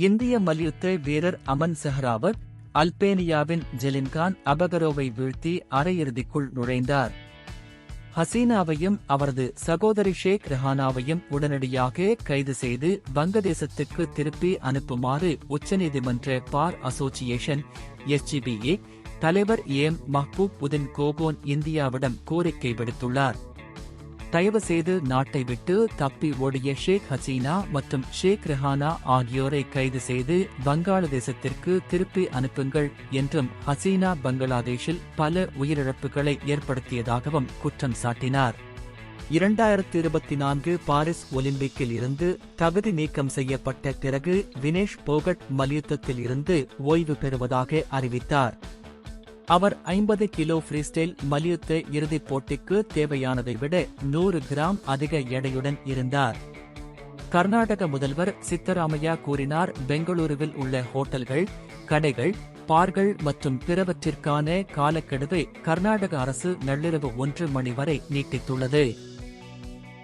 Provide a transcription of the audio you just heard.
இந்திய மல்யுத்த வீரர் அமன் செஹ்ராவத் அல்பேனியாவின் ஜெலின்கான் அபகரோவை வீழ்த்தி அரையிறுதிக்குள் நுழைந்தார். ஹசீனாவையும் அவரது சகோதரி ஷேக் ரெஹானாவையும் உடனடியாக கைது செய்து வங்கதேசத்துக்கு திருப்பி அனுப்புமாறு உச்சநீதிமன்ற பார் அசோசியேஷன் எஸ்ஜிபிஏ தலைவர் ஏம் மஹ்பூப் உதின் கோகோன் இந்தியாவிடம் கோரிக்கை விடுத்துள்ளார். தயவு செய்து நாட்டை விட்டு தப்பி ஓடிய ஷேக் ஹசீனா மற்றும் ஷேக் ரெஹானா ஆகியோரை கைது செய்து வங்காளதேசத்திற்கு திருப்பி அனுப்புங்கள் என்றும் ஹசீனா பங்களாதேஷில் பல உயிரிழப்புகளை ஏற்படுத்தியதாகவும் குற்றம் சாட்டினார். இரண்டாயிரத்தி இருபத்தி நான்கு பாரிஸ் ஒலிம்பிக்கில் இருந்து தகுதி நீக்கம் செய்யப்பட்ட பிறகு வினேஷ் போகட் மல்யுத்தத்தில் இருந்து ஓய்வு பெறுவதாக அறிவித்தார். அவர் ஐம்பது கிலோ ஃப்ரீஸ்டைல் மல்யுத்த இறுதிப் போட்டிக்கு தேவையானதை விட நூறு கிராம் அதிக எடையுடன் இருந்தார். கர்நாடக முதல்வர் சித்தராமையா கூறினார் பெங்களூருவில் உள்ள ஹோட்டல்கள் கடைகள் பார்கள் மற்றும் பிறவற்றிற்கான காலக்கெடுவை கர்நாடக அரசு நள்ளிரவு ஒன்று மணி வரை நீட்டித்துள்ளது.